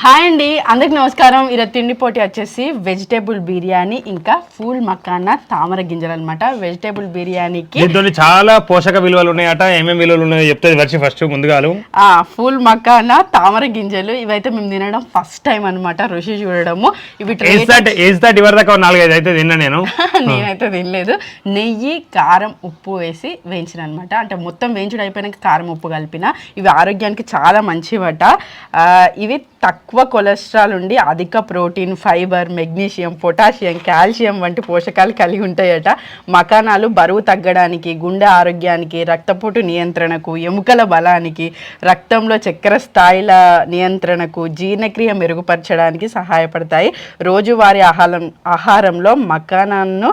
Hi అండి అందరికి నమస్కారం. ఈరోజు తిండి పోటీ వచ్చేసి వెజిటేబుల్ బిర్యానీ ఇంకా ఫూల్ మకానా తామర గింజలు అనమాట వెజిటేబుల్ బిర్యానీకి చాలా పోషక విలువలు ఉన్నాయట ఏమేమి విలువలు ఉన్నాయో చెప్తే వర్షి ఫస్ట్ ముందుగాలు ఆ ఫూల్ మకానా తామర గింజలు ఇవైతే మేము తినడం ఫస్ట్ టైం అన్నమాట రుచి చూడడము. ఇవి నాలుగైదు అయితే తిన్నా నేను. నేనైతే తినలేదు. నెయ్యి కారం ఉప్పు వేసి వేయించిన అనమాట అంటే మొత్తం వేయించుడు అయిపోయినాక కారం ఉప్పు కలిపిన. ఇవి ఆరోగ్యానికి చాలా మంచివట. ఆ, ఇవి తక్కువ తక్కువ కొలెస్ట్రాల్ ఉండి అధిక protein fibre magnesium potassium calcium వంటి పోషకాలు కలిగి ఉంటాయట. మకానాలు బరువు తగ్గడానికి గుండె ఆరోగ్యానికి రక్తపోటు నియంత్రణకు ఎముకల బలానికి రక్తంలో చక్కెర స్థాయిల నియంత్రణకు జీర్ణక్రియ మెరుగుపరచడానికి సహాయపడతాయి. రోజువారీ ఆహారం ఆహారంలో మకానాలను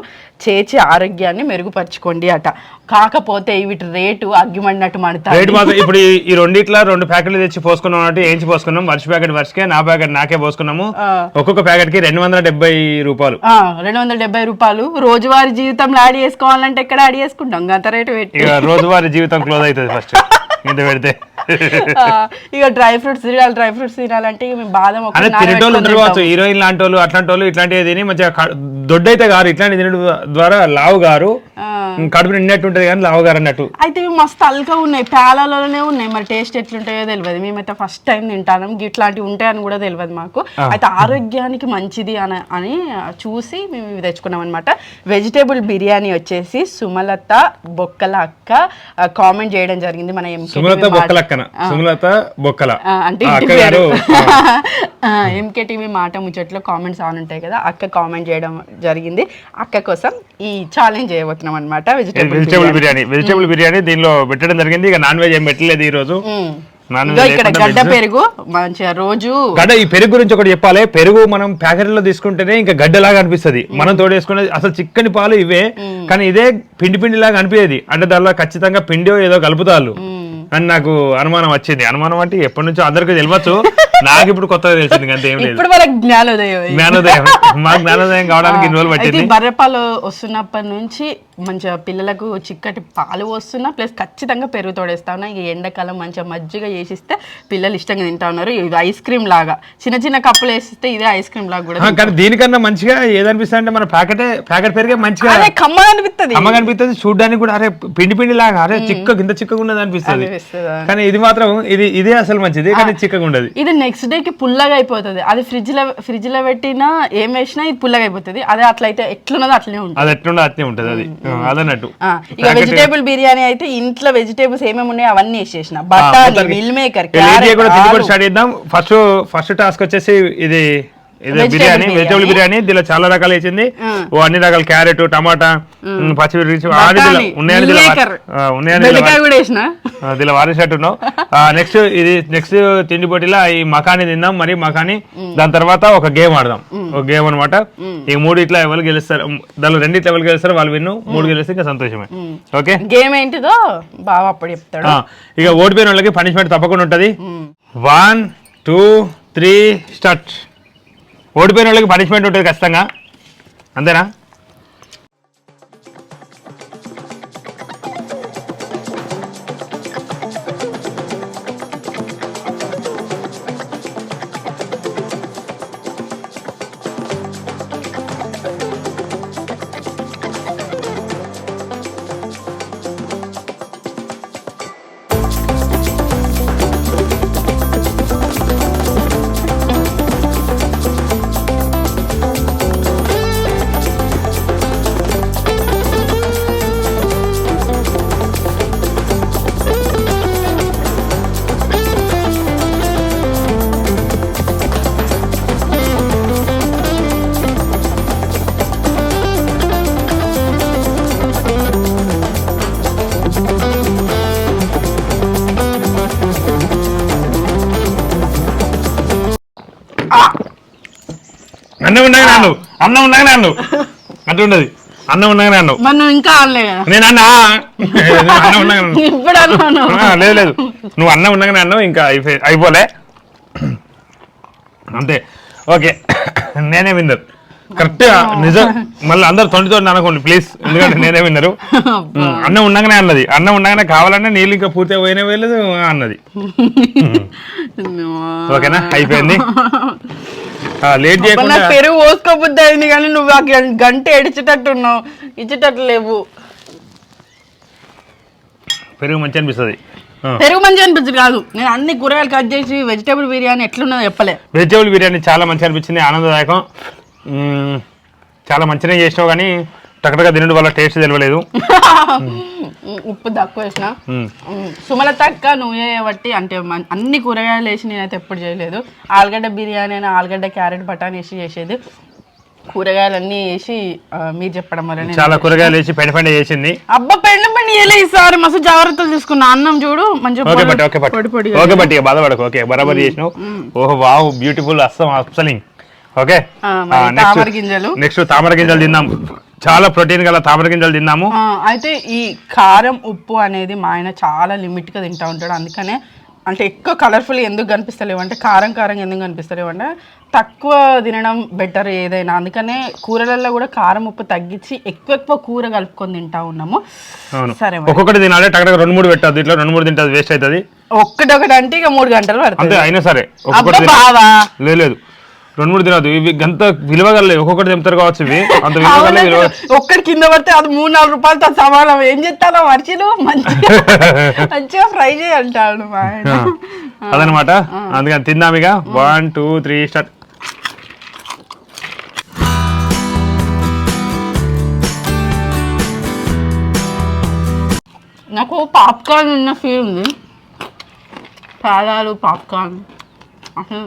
చేర్చి ఆరోగ్యాన్ని మెరుగుపరచుకోండి అట. కాకపోతే వీటి రేటు అగ్గిమడినట్టు మడతాయి రేటు మాత్రం ఇప్పుడు ఈ- ఈ రెండిట్లా రెండు ప్యాకెట్లు తెచ్చి పోసుకున్నాం అంటే ఏంచి పోసుకున్నాం? వర్ష ప్యాకెట్ వర్షకే నా ప్యాకెట్ నాకే పోసుకున్నాము. ఒక్కొక్క ప్యాకెట్కి రెండు వందల డెబ్బై రూపాయలు. ఆ, రెండు వందల డెబ్బై రూపాయలు. రోజువారీ జీవితంలో యాడ్ చేసుకోవాలంటే ఎక్కడ యాడ్ చేసుకుంటాం? గంత రేటు పెట్టి. ఇక రోజువారీ జీవితం క్లోజ్ అవుతుంది ఫస్ట్. ఇంత పెడితే. ఆ, ఇక డ్రై ఫ్రూట్స్ తినాలి డ్రై ఫ్రూట్స్ తినాలంటే ఇక మేము బాదం ఒకటి అదే తినేటోళ్ళు ఉంటారు కావచ్చు. హీరోయిన్ లాంటి వాళ్ళు అట్లాంటి వాళ్ళు ఇట్లాంటివి తిని మంచిగా క- దొడ్డైతే గారు ఇట్లాంటి తినడం ద్వారా లావు గారు కడుపు నిండినట్టు ఉంటుంది కానీ లావు గారు అన్నట్టు. అయితే ఇవి మస్తు అల్గా ఉన్నాయి పేలాలలోనే ఉన్నాయి. మరి టేస్ట్ ఎట్లుంటాయో తెలియదు మేమైతే ఫస్ట్ టైం తింటాం ఇట్లాంటివి ఉంటాయని కూడా తెలియదు మాకు. అయితే ఆరోగ్యానికి మంచిది అని అని చూసి మేము ఇవి తెచ్చుకున్నాం అనమాట వెజిటేబుల్ బిర్యానీ వచ్చేసి సుమలత బొక్కల అక్క కామెంట్ చేయడం జరిగింది మన సుమలత మాట- బొక్కలక్కన. సుమలత బొక్కల. అంటే గారు ఎంకేటీవీ మాట ముచ్చట్లో కామెంట్స్ ఆన్ ఉంటాయి కదా అక్క కామెంట్ చేయడం జరిగింది. అక్క కోసం ఈ ఛాలెంజ్ చేయబోతున్నాం అనమాట వెజిటేబుల్ బిర్యానీ. వెజిటేబుల్ బిర్యానీ దీనిలో పెట్టడం జరిగింది. ఇక నాన్ వెజ్ ఏం పెట్టలేదు ఈ రోజు. ఇక్కడ గడ్డ. పెరుగు. మంచిగా రోజు. గడ్డ ఈ పెరుగు గురించి ఒకటి చెప్పాలి. పెరుగు మనం ప్యాకెట్లో తీసుకుంటేనే ఇంకా గడ్డలాగా అనిపిస్తది. మనం తోడేసుకునేది అసలు చిక్కని పాలు ఇవే. కానీ ఇదే పిండి పిండి లాగా అనిపించేది అంటే దానిలో ఖచ్చితంగా పిండి ఏదో కలుపుతారు అని నాకు అనుమానం వచ్చింది. అనుమానం అంటే ఎప్పటి నుంచో అందరికీ తెలియచ్చు నాకు ఇప్పుడు కొత్తగా తెలిసింది అంతే ఏం లేదు. ఇప్పుడు జ్ఞానోదయం. జ్ఞానోదయం. మాకు జ్ఞానోదయం కావడానికి ఇన్ని రోజులు పట్టింది. బర్రెపాలు వస్తున్నప్పటి నుంచి మంచిగా పిల్లలకు చిక్కటి పాలు వస్తున్నా ప్లస్ ఖచ్చితంగా పెరుగు తోడేస్తా ఉన్నా. ఇక ఎండాకాలం మంచిగా మజ్జిగ చేసిస్తే పిల్లలు ఇష్టంగా తింటా ఉన్నారు. ఇది ఐస్ క్రీమ్ లాగా. చిన్న చిన్న కప్పులు వేసిస్తే ఇదే ఐస్ క్రీమ్ లాగా కూడా కానీ దీనికన్నా మంచిగా ఏదనిపిస్తుంది అంటే మన ప్యాకెటే ప్యాకెట్ పెరిగే మంచిగా అదే కమ్మగా అనిపిస్తుంది అమ్మ కనిపిస్తుంది చూడడానికి కూడా అరే పిండి పిండి లాగా అరే చిక్క కింద చిక్కగా ఉన్నది అనిపిస్తుంది? కానీ ఇది మాత్రం ఇది ఇదే అసలు మంచిది. కానీ చిక్కగా ఉండదు. ఇది నెక్స్ట్ డే కి పుల్లగా అయిపోతుంది. అది ఫ్రిడ్జ్లో ఫ్రిడ్జ్లో పెట్టినా ఏం వేసినా ఇది పుల్లగా అయిపోతుంది. అదే అట్లయితే ఎట్లున్నదో అట్లనే ఉంటుంది. అది ఎట్లుండో అట్నే ఉంటది అది. అదన్నట్టు. ఇక వెజిటేబుల్ బిర్యానీ అయితే ఇంట్లో వెజిటేబుల్స్ ఏమేమి ఉన్నాయో అవన్నీ వేసేసిన. బఠానీ meal maker first first task వచ్చేసి ఇది బిర్యానీ బిర్యానీ. వెజిటబుల్ బిర్యానీ. దీనిలో చాలా రకాలు వేసింది. ఓ అన్ని రకాల. క్యారెట్ టమాటా పచ్చిమిర్చి ఉన్నాయని ఉన్నాయని దీనిలో వారేసినట్టున్నావు నెక్స్ట్ ఇది నెక్స్ట్ తిండి పోటీలో ఈ మకాని తిందాం. మరి మకాని దాని తర్వాత ఒక గేమ్ ఆడదాం. ఒక గేమ్ అనమాట ఈ మూడు ఇట్లా ఎవరు గెలుస్తారు? దానిలో రెండు ఇట్లా ఎవరు గెలుస్తారు వాళ్ళు విన్ను. మూడు గెలిస్తే ఇంకా సంతోషమే. ఓకే? గేమ్ ఏంటిదో బాగా అప్పుడు చెప్తాడు. ఇక ఓడిపోయిన వాళ్ళకి పనిష్మెంట్ తప్పకుండా ఉంటుంది. One two three start. ఓడిపోయిన వాళ్ళకి పనిష్మెంట్ ఉంటుంది ఖచ్చితంగా. అంతేనా? అన్నం ఉండగా నాన్ను. అన్నం ఉండగా నాన్ను. అట్లా ఉండదు. అన్నం నాన్ను. మరి నువ్వు ఇంకా అనలే కదా నేను అన్నా. నేను అన్నం ఉండగా నాన్ను. ఇప్పుడు అన్నాను ఆ, లేదు లేదు. నువ్వు అన్నం ఉండగానే అన్నావు ఇంకా అయిపోయి అయిపోలే. అంతే. ఓకే. నేనే విన్నర్. కరెక్ట్ నిజం. మళ్ళీ అందరు తొండితో అనుకోండి ప్లీజ్. ఎందుకంటే నేనే విన్నరు. అన్నం ఉండగానే అన్నది. అన్నం ఉండగానే కావాలంటే నీళ్ళు ఇంకా పూర్తిగా పోయినా వేయలేదు అన్నది. ఓకేనా? అయిపోయింది. లేట్ చేయకుండా నాకు పెరుగు పోసుకోబుద్ది అయింది కానీ నువ్వు ఆ గంట ఎడిచేటట్టు ఉన్నావు ఇచ్చేటట్టు లేవు. పెరుగు మంచి అనిపిస్తుంది. పెరుగు మంచి అనిపించదు కాదు. నేను అన్ని కూరగాయలు కట్ చేసి వెజిటేబుల్ బిర్యానీ ఎట్లున్నదో చెప్పలే. వెజిటేబుల్ బిర్యానీ చాలా మంచి అనిపించింది ఆనందదాయకం. చాలా మంచిగా చేసినావు కానీ టకటక తినడం వల్ల టేస్ట్ తెలియలేదు. ఉప్పు తక్కువ వేసిన. సుమలత అక్క నువ్వే బట్టి అంటే అన్ని కూరగాయలు వేసి నేనైతే ఎప్పుడు చేయలేదు. ఆలుగడ్డ బిర్యానీ అయినా ఆలుగడ్డ క్యారెట్ బటాన్ వేసి చేసేది. కూరగాయలన్నీ వేసి మీరు చెప్పడం వల్ల చాలా కూరగాయలు వేసి పెండ పెండ చేసింది. అబ్బా పెండు పెండి వేయలే ఈసారి. మస్తు జాగ్రత్తలు తీసుకున్నా అన్నం చూడు మంచిగా ఓకే పొడి- పొడి బాధపడకు. ఓకే బరాబర్ చేసినావు. ఓహో వావ్ బ్యూటిఫుల్ అస్సం అప్సలింగ్ ఓకే. తామర గింజలు. నెక్స్ట్ తామర గింజలు తిందాం. చాలా ప్రోటీన్ గల తామర గింజలు తిన్నాము. అయితే ఈ కారం ఉప్పు అనేది మా ఆయన చాలా లిమిట్గా తింటా ఉంటాడు. అందుకనే అంటే ఎక్కువ కలర్ఫుల్ ఎందుకు కనిపిస్తలేవు అంటే కారం కారం ఎందుకు కనిపిస్తలేవు అంటే తక్కువ తినడం బెటర్ ఏదైనా. అందుకనే కూరలలో కూడా కారం ఉప్పు తగ్గించి ఎక్కువ ఎక్కువ కూర కలుపుకొని తింటా ఉన్నాము. సరే. ఒక్కొక్కటి తినాలి టకటక రెండు మూడు పెట్టద్దు. ఇట్లా రెండు మూడు తింటే వేస్ట్ అవుతుంది. ఒక్కటొకటి అంటే ఇక మూడు గంటలు పడుతుంది. అయినా సరే. లేదు. రెండు మూడు తినదు ఇవి గంత విలువగలే ఒక్కొక్కటి తింటారు కావచ్చు ఇవి. అంత విలువగల అవునా? విలువ ఒక్కటి కింద పడితే అది మూడు నాలుగు రూపాయలతో సమానం. ఏం చేస్తానో మర్చిలు మంచిగా మంచిగా ఫ్రై చేయంటాడు మా ఆయన. అదనమాట. అందుకని తిందాం ఇక. One two three start. నాకు పాప్కార్న్ ఉన్న ఫీల్ ఉంది. పేదాలు పాప్కార్న్. అసలు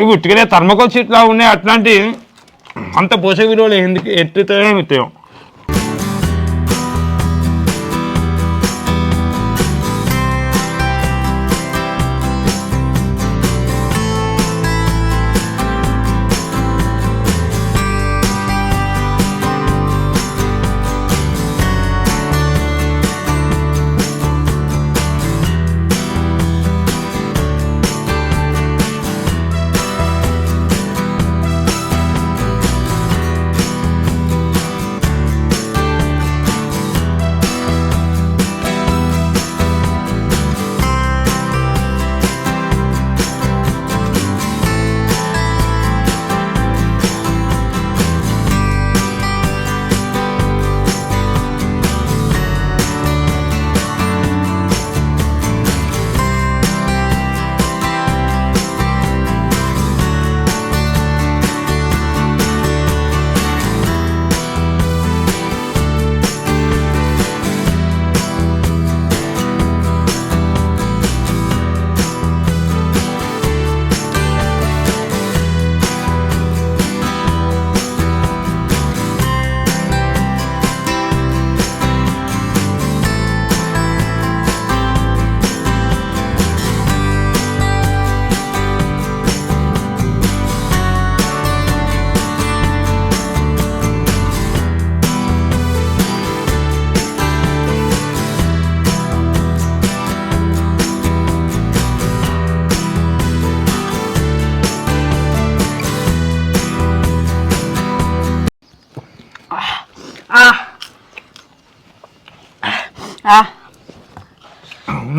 ఇవి ఉట్టిగానే థర్మకోల్ షీట్ లా ఉన్నాయి అట్లాంటి అంత పోషక విలువలు ఎందుకు ఎట్టుతాయో ఎత్తాం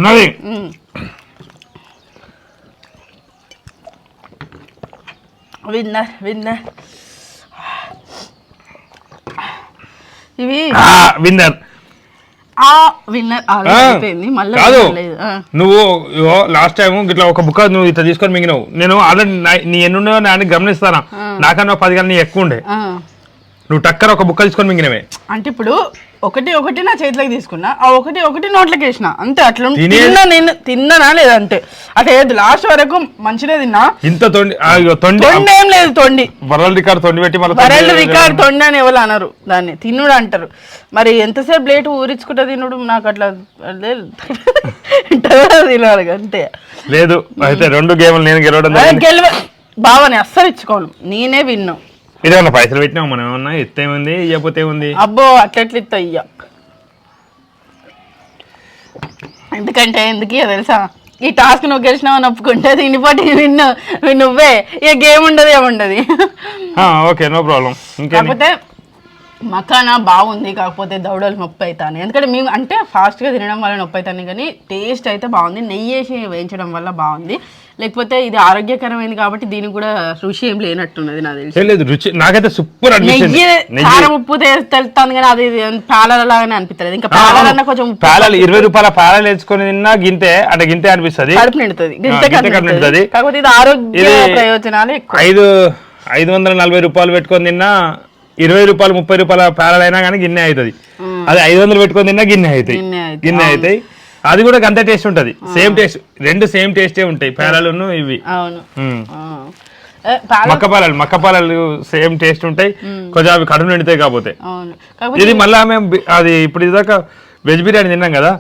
ఉన్నది. విన్నర్ విన్నర్ ఇవి విన్నర్. ఆ విన్నర్. అయిపోయింది. మళ్ళీ కాదు. లేదు. ఆ. నువ్వు లాస్ట్ టైం ఇట్లా ఒక బుక్క నువ్వు ఇట్లా తీసుకొని మింగినావు. నేను ఆల్రెడీ నీ ఎన్నుండో నేను గమనిస్తానా? నాకన్నా పది గంటలు నీ ఎక్కువ ఉండే. నువ్వు టక్కర ఒక బుక్క తీసుకొని మింగినవే. అంటే ఇప్పుడు ఒకటి ఒకటి నా చేతిలోకి తీసుకున్నా ఆ ఒకటి ఒకటి నోట్లోకి వేసిన. అంతే అట్లా. తినే- తిన్నా నేను తిన్నానా లేదా అంతే అదే లాస్ట్ వరకు మంచిగా తిన్నా. ఇంత తొండి ఆ, ఇగో తొండి తొండి ఏం లేదు తొండి. వరల్డ్ రికార్డ్ తొండి పెట్టి మళ్ళీ వరల్డ్ రికార్డ్ తొండి అని ఎవరు అనరు దాన్ని. తినుడు అంటారు. మరి ఎంతసేపు ప్లేట్ ఊరించుకుంటా తినుడు? నాకు అట్లా. తినాలి అంతే. లేదు అయితే రెండు గేమ్లు నేను గెలవడం అదే జరిగింది. గెలవ బావని అస్సలు ఇచ్చుకోను. నేనే విన్ను. ఇదేమన్నా పైసలు పెట్టినావు మనం ఏమన్నా ఎత్తేముంది ఇవ్వకపోతే ఏముంది అబ్బో అట్లెట్లు ఇస్తా ఇయ్య. ఎందుకంటే ఎందుకు ఇయ్య తెలుసా? ఈ టాస్క్ నువ్వు గెలిచినావు అని ఒప్పుకుంటే దీన్ని పాటు విన్ను నువ్వే. ఇక గేమ్ ఉండదు ఏముండదు. Okay no problem. ఇంకేం కాకపోతే మకానా బాగుంది కాకపోతే దౌడలు నొప్పి అవుతాను ఎందుకంటే మేము అంటే ఫాస్ట్గా తినడం వల్ల నొప్పి అవుతాను కానీ టేస్ట్ అయితే బాగుంది నెయ్యి వేసి వేయించడం వల్ల బాగుంది. లేకపోతే ఇది ఆరోగ్యకరమైంది కాబట్టి దీనికి కూడా రుచి ఏం లేనట్టున్నది నాకు తెలిసి. లేదు రుచి నాకైతే సూపర్ నెయ్యి కారం ఉప్పు తెలుస్తుంది కానీ అది పాలల లాగానే అనిపిస్తుంది ఇంకా పాలలన్నా కొంచెం పేలాలు ఇరవై రూపాయల పేలాలు వేసుకొని తిన్నా గింతే అంటే గింతే అనిపిస్తుంది. కడుపు నిండుతుంది గింత కాకపోతే ఇది ఆరోగ్య ప్రయోజనాలు ఎక్కువ. ఐదు ఐదు వందల నలభై రూపాయలు పెట్టుకొని తిన్నా ఇరవై రూపాయలు ముప్పై రూపాయల పేలాలు అయినా కానీ గిన్నె అవుతుంది. అది ఐదు వందలు పెట్టుకొని తిన్నా గిన్నె అవుతాయి గిన్నె అవుతాయి. అది కూడా అంతే టేస్ట్ ఉంటది. సేమ్ టేస్ట్ రెండు సేమ్ టేస్టే ఉంటాయి. పేలాలును ఇవి. అవును. ఉమ్. ఆ. ఏ, పాల మక్క పాలలు మక్క పాలలు సేమ్ టేస్ట్ ఉంటాయి. కొంచెం అవి కడుపు నిండుతాయి కాకపోతే. ఇది మళ్ళా మేము అది ఇప్పుడు ఇదాకా వెజ్ బిర్యానీ తిన్నాం కదా.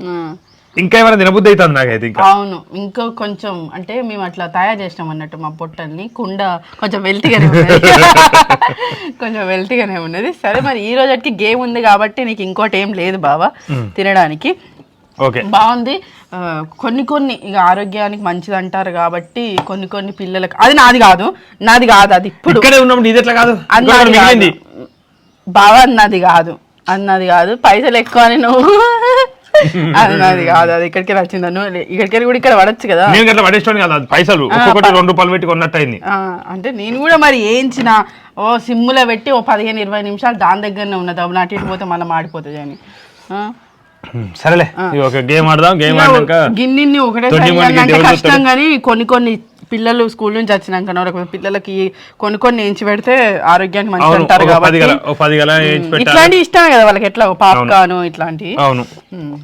ఇంకా ఏమైనా తినబుద్ధి అవుతుంది నాకైతే ఇంకా. అవును. ఇంకో కొంచెం అంటే మేము అట్లా తయారు చేసినాం అన్నట్టు మా పొట్టల్ని. కుండ కొంచెం వెల్తిగానే ఉన్నది. కొంచెం వెల్తిగానే ఉన్నది. సరే మరి ఈ రోజుకి గేమ్ ఉంది కాబట్టి నీకు ఇంకోటి ఏం లేదు బావా తినడానికి. ఓకే. బాగుంది. కొన్ని కొన్ని ఇక ఆరోగ్యానికి మంచిది అంటారు కాబట్టి కొన్ని కొన్ని పిల్లలకు అది నాది కాదు నాది కాదు అది ఇప్పుడు. ఇక్కడే ఎట్లా కాదు? బావ అన్నది కాదు అన్నది కాదు. పైసలు ఎక్కువ అని నువ్వు కాదు అది ఇక్కడికి వచ్చిందా నువ్వు ఇక్కడికి కూడా ఇక్కడ పడచ్చు కదా. నేను అట్లా పడేస్తాను కదా పైసలు. ఒక్కొక్కటి రెండు రూపాయలు పెట్టి కొన్నట్టు అయింది అంటే నేను కూడా మరి ఏంచిన ఓ సిమ్ములో పెట్టి ఓ పదిహేను ఇరవై నిమిషాలు దాని దగ్గరనే ఉన్నది. అప్పుడు అటు ఇటు పోతే మళ్ళీ మాడిపోతుంది అని. సరేలే. ఒక గేమ్ ఆడదాం గేమ్ ఇక ఆడినాక గిన్నెని ఒకటే కష్టం కానీ కొన్ని కొన్ని పిల్లలు స్కూల్ నుంచి వచ్చినాక లేకపోతే పిల్లలకి కొన్ని కొన్ని ఎంచి పెడితే ఆరోగ్యానికి మంచిది అవును అంటారు కాబట్టి ఇట్లాంటి ఇష్టమే కదా వాళ్ళకి ఎట్లా పాప్కార్న్ ఇట్లాంటివి అవును.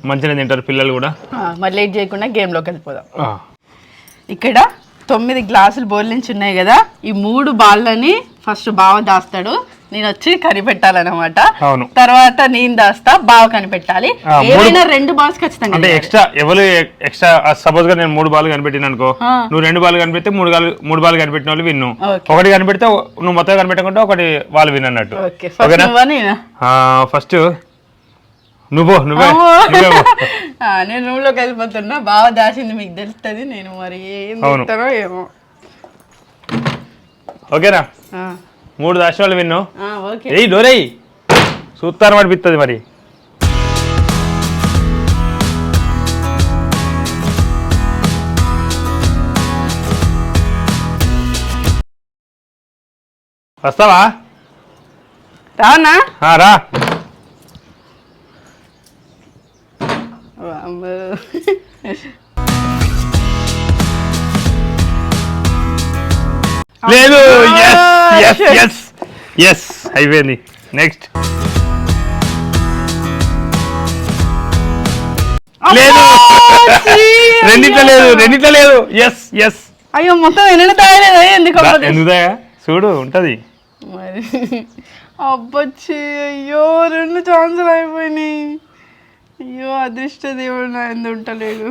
మంచిగా తింటారు పిల్లలు కూడా. మరి లేట్ చేయకుండా గేమ్లోకి వెళ్ళిపోదాం. ఆ, ఇక్కడ తొమ్మిది గ్లాసులు బౌల్ నుంచి ఉన్నాయి కదా ఈ మూడు బాళ్ళని ఫస్ట్ బావ దాస్తాడు. నేను వచ్చి కనిపెట్టాలన్నమాట. అవును. తర్వాత నేను దాస్తా బావ కనిపెట్టాలి. ఏమైనా రెండు బాల్స్ ఖచ్చితంగా అంటే. ఎక్స్ట్రా ఎవరు ఎక్స్ట్రా సపోజ్గా నేను మూడు బాల్ కనిపెట్టిన అనుకో. నువ్వు రెండు బాల్ కనిపెడితే మూడు బాల్ మూడు బాల్ కనిపెట్టిన వాళ్ళు విన్ను. ఒకటి కనిపెడితే నువ్వు మొత్తం కనిపెట్టకుండా ఒకటి వాళ్ళు విన్ అన్నట్టు ఫస్ట్ నువ్వా నువ్వు నేను రూమ్లోకి వెళ్ళిపోతున్నా. బావ దాచింది మీకు తెలుస్తుంది నేను మరి ఏం ఏమో. ఓకేనా? మూడు దాచిన వాళ్ళు విన్ను ఆ, ఓకే. ఏయ్ డోరేయ్ చూస్తారు మరి. వస్తావా? ఆ, రా. లేదు ఎస్ ఎస్. ఎస్ ఎస్ అయిపోయింది నెక్స్ట్ లేదు. రెండిట్లో లేదు రెండిట్లో లేదు. ఎస్ ఎస్ అయ్యో మొత్తం ఎన్ని తయారేదా ఎందుకు? ఎందుదయా చూడు ఉంటది. మరి. అబ్బచ్చి అయ్యో రెండు ఛాన్సులు అయిపోయినాయి. అయ్యో అదృష్ట దేవుడు నా ఎందు ఉంటలేడు!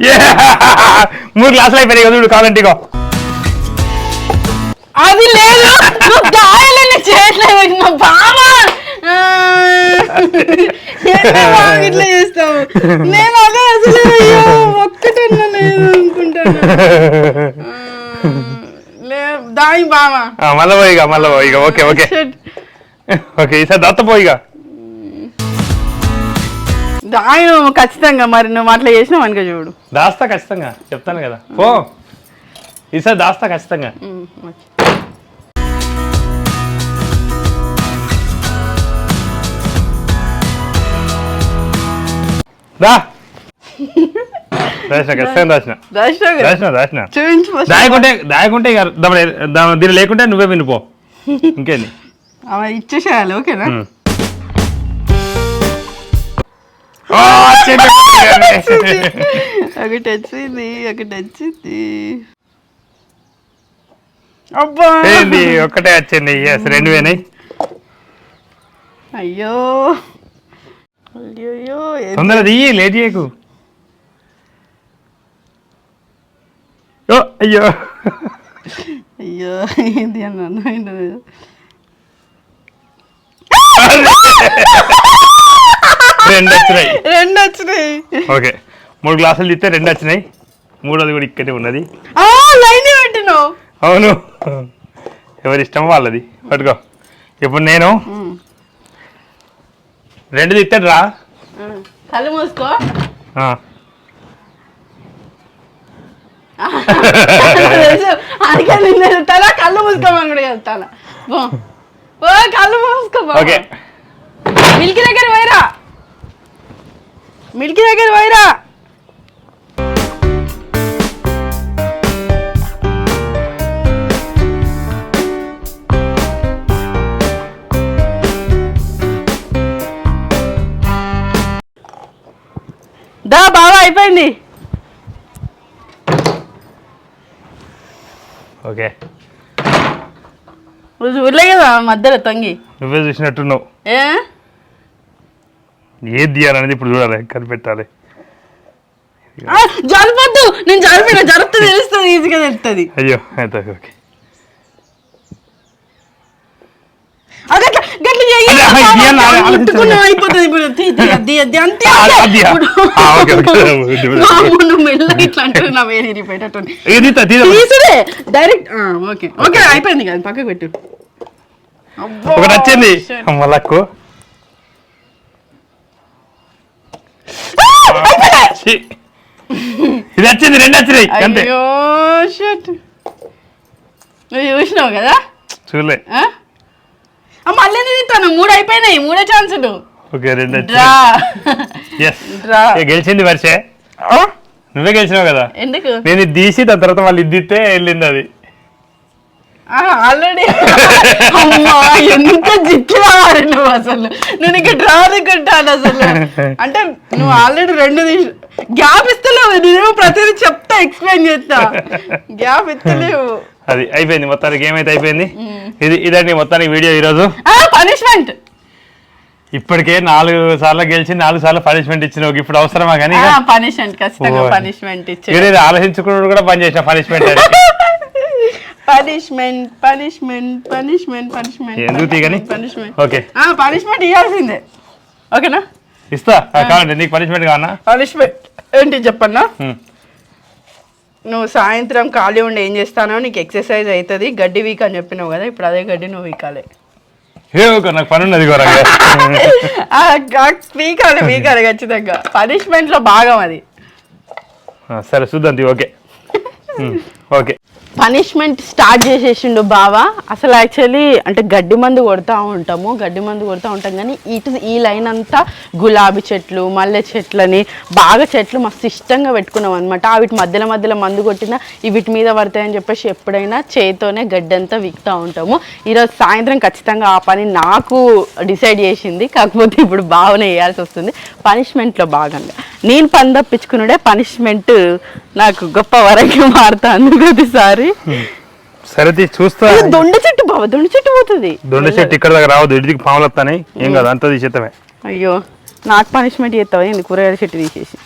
మూడు గ్లాసులు అయిపోయినాయి కదా చూడు కావాలంటే అది లేదు. నువ్వు గాయాలని చేయట్లేదు పెట్టిన బావ. ఇట్లా చేస్తావు. నేను అదే అసలు అయ్యో ఒక్కటన్నా లేదు అనుకుంటాను. ఆ, లే దాయి బావా. ఆ, మళ్ళా పోయిగా మళ్ళా పోయిగా ఓకే ఓకే. ఓకే ఈసారి దత్త పోయిగా దాయి నువ్వు ఖచ్చితంగా మరి నువ్వు అట్లా చేసినావు అనుకో చూడు. దాస్తా ఖచ్చితంగా. చెప్తాను కదా. పో. ఈసారి దాస్తా ఖచ్చితంగా. దా. ఖచ్చితంగా. దాయకుంటే దాయకుంటే దీని లేకుంటే నువ్వే వినిపో ఇంకేంది? ఇచ్చేసేయాలి ఓకేనా? ఒకటి వచ్చింది ఒకటి వచ్చింది. అబ్బా! వచ్చింది. ఎస్ రెండు పోయినాయి. అయ్యో! అయ్యో తొందర దియ్యి లేట్ చేయకు. అయ్యో. అయ్యో ఏంది అన్నాను? రెండు వచ్చినాయి రెండు వచ్చినాయి ఓకే మూడు గ్లాసులు తీస్తే రెండు వచ్చినాయి మూడోది కూడా ఇక్కడే ఉన్నది. ఆ లైన్ పెట్టినావు. అవును. ఎవరి ఇష్టం వాళ్ళది. పట్టుకో. ఇప్పుడు నేను రెండు తిట్టాడు రా కళ్ళు మూసుకో. అందుకే నిన్ను కళ్ళు మూసుకోమని కూడా కళ్ళు మూసుకో. ఓకే. మిల్కీ దగ్గర మిల్కీ దగ్గర పోయిరా. దా బాగా అయిపోయింది. ఓకే. నువ్వు చూడలే కదా మధ్యలో తొంగి. నువ్వే చూసినట్టున్నావు. ఏ? ఏది తీయాలనేది ఇప్పుడు చూడాలి కనిపెట్టాలి. జరపద్దు. నేను జరిపిన జరిపితే తెలుస్తుంది ఈజీగా తెలుస్తుంది. అయ్యో అయితే ఓకే. అది డైరెక్ట్ ఆ, ఓకే. ఓకే. అయిపోయింది కదా పక్కకు పెట్టు. అబ్బో, ఒకటి వచ్చింది. ఇది వచ్చింది రెండు వచ్చినాయి. అంతే. చూసినావు కదా? చూడలే? ఆ, మళ్ళీ తింటాను మూడు అయిపోయినాయి మూడే ఛాన్సులు. ఓకే రెండు డ్రా. Yes draw. గెలిచింది వర్షే నువ్వే గెలిచినావు కదా? ఎందుకు? నేను ఇది తీసి దాని తర్వాత మళ్ళీ ఇది ఇస్తే వెళ్ళింది అది. ఆల్రెడీ అమ్మా ఎంత నువ్వు అసలు. డ్రా అనుకుంటాను అసలు. అంటే నువ్వు ఆల్రెడీ రెండు గ్యాప్ ఇస్తలేవు నేనేమో ప్రతిదీ చెప్తా ఎక్స్ప్లెయిన్ చేస్తా. గ్యాప్ ఇస్తలేవు. అది అయిపోయింది మొత్తానికి ఏమైతే అయిపోయింది? ఇది ఇదండి మొత్తానికి వీడియో ఈరోజు. పనిష్మెంట్ ఇప్పటికే నాలుగు సార్లు గెలిచి నాలుగు సార్లు పనిష్మెంట్ ఇచ్చిన ఇప్పుడు అవసరమా కానీ పనిష్మెంట్ ఖచ్చితంగా. పనిష్మెంట్ ఇచ్చే ఆలోచించుకున్నాడు కూడా పని చేసిన punishment punishment punishment punishment punishment ఎందుకు? Punishment okay. పనిష్మెంట్ ఇవ్వాల్సిందే ఓకేనా? ఇస్తా. కావాలండి నీకు పనిష్మెంట్ కావాలా పనిష్మెంట్ ఏంటి చెప్పన్నా. నువ్వు సాయంత్రం ఖాళీ ఉండి ఏం చేస్తానో నీకు ఎక్సర్సైజ్ అవుతుంది గడ్డి వీక్ అని చెప్పినావు కదా ఇప్పుడు అదే గడ్డి నువ్వు వీకాలి. నాకు పని ఉన్నది వీకాలి వీకాలి ఖచ్చితంగా. పనిష్మెంట్లో భాగం అది. సరే చూద్దాం ఓకే. ఓకే పనిష్మెంట్ స్టార్ట్ చేసేసిండు బావా. అసలు యాక్చువల్లీ అంటే గడ్డి మందు కొడతా ఉంటాము గడ్డి మందు కొడతా ఉంటాం కానీ ఇటు ఈ లైన్ అంతా గులాబీ చెట్లు మల్లె చెట్లని బాగా చెట్లు మస్తు ఇష్టంగా పెట్టుకున్నాం అనమాట వీటి మధ్యలో మధ్యలో మందు కొట్టినా ఈ వీటి మీద పడతాయని చెప్పేసి ఎప్పుడైనా చేతితోనే గడ్డి అంతా విక్తా ఉంటాము. ఈరోజు సాయంత్రం ఖచ్చితంగా ఆ పని నాకు డిసైడ్ చేసింది. కాకపోతే ఇప్పుడు బావనే వేయాల్సి వస్తుంది. పనిష్మెంట్లో భాగంగా. నేను పని తప్పించుకున్నాడే పనిష్మెంట్ నాకు గొప్ప వరకు మారుతాను ప్రతిసారి సరే. చూస్తా దొండ చెట్టు బావ దొండ చెట్టు పోతుంది. దొండ చెట్టు ఇక్కడ దగ్గర రావద్దు ఇటుకి పాములు వస్తాయి ఏం కాదు అంతా తీసేత్తమే. అయ్యో నాకు పనిష్మెంట్ చేస్తావా? ఏంది కూరగాయల చెట్టు తీసేసి?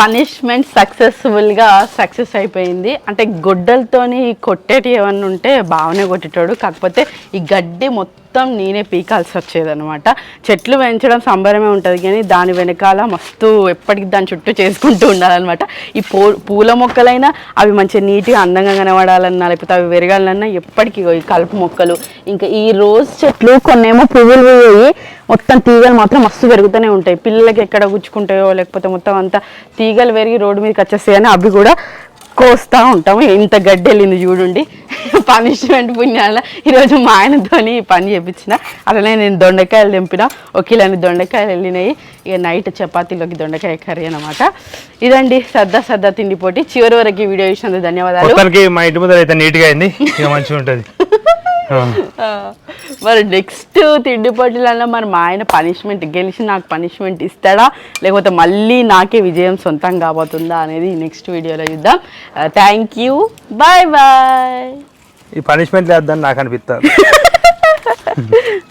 పనిష్మెంట్ సక్సెస్ఫుల్గా సక్సెస్ అయిపోయింది. అంటే గొడ్డలతోని కొట్టేటి ఏమన్నా ఉంటే బాగానే కొట్టేటాడు. కాకపోతే ఈ గడ్డి మొత్తం మొత్తం నేనే పీకాల్సి వచ్చేది అనమాట చెట్లు పెంచడం సంబరమే ఉంటుంది కానీ దాని వెనకాల మస్తు ఎప్పటికి దాని చుట్టూ చేసుకుంటూ ఉండాలన్నమాట. ఈ పూ పూల మొక్కలైనా అవి మంచిగా నీట్గా అందంగా కనబడాలన్నా లేకపోతే అవి పెరగాలన్నా ఎప్పటికీ ఈ కలుపు మొక్కలు. ఇంకా ఈ రోజ్ చెట్లు కొన్నేమో పువ్వులు పోయి మొత్తం తీగలు మాత్రం మస్తు పెరుగుతూనే ఉంటాయి. పిల్లలకి ఎక్కడ గుచ్చుకుంటాయో లేకపోతే మొత్తం అంతా తీగలు పెరిగి రోడ్డు మీదకి వచ్చేస్తాయని అవి కూడా కోస్తా ఉంటాము. ఇంత గడ్డి వెళ్ళింది చూడండి. పనిష్మెంట్ పుణ్యాల. ఈరోజు మా ఆయనతోని ఈ పని చేపించిన. అట్లనే నేను దొండకాయలు తెంపిన. ఒక కిలోని దొండకాయలు వెళ్ళినాయి. ఇక నైట్ చపాతీలోకి దొండకాయ కర్రీ అనమాట ఇదండి సద్దా సద్దా తిండి పోటీ. చివరి వరకు వీడియో చూసినందుకు ధన్యవాదాలు. మా ఇంటి ముందర అయితే నీట్గా అయింది మంచిగా ఉంటది. మరి నెక్స్ట్ తిండి పోటీలలో మరి మా ఆయన పనిష్మెంట్ గెలిచి నాకు పనిష్మెంట్ ఇస్తాడా? లేకపోతే మళ్ళీ నాకే విజయం సొంతం కాబోతుందా అనేది నెక్స్ట్ వీడియోలో చూద్దాం. థ్యాంక్ యూ బాయ్ బాయ్ ఈ పనిష్మెంట్ లేదని నాకు అనిపిస్తారు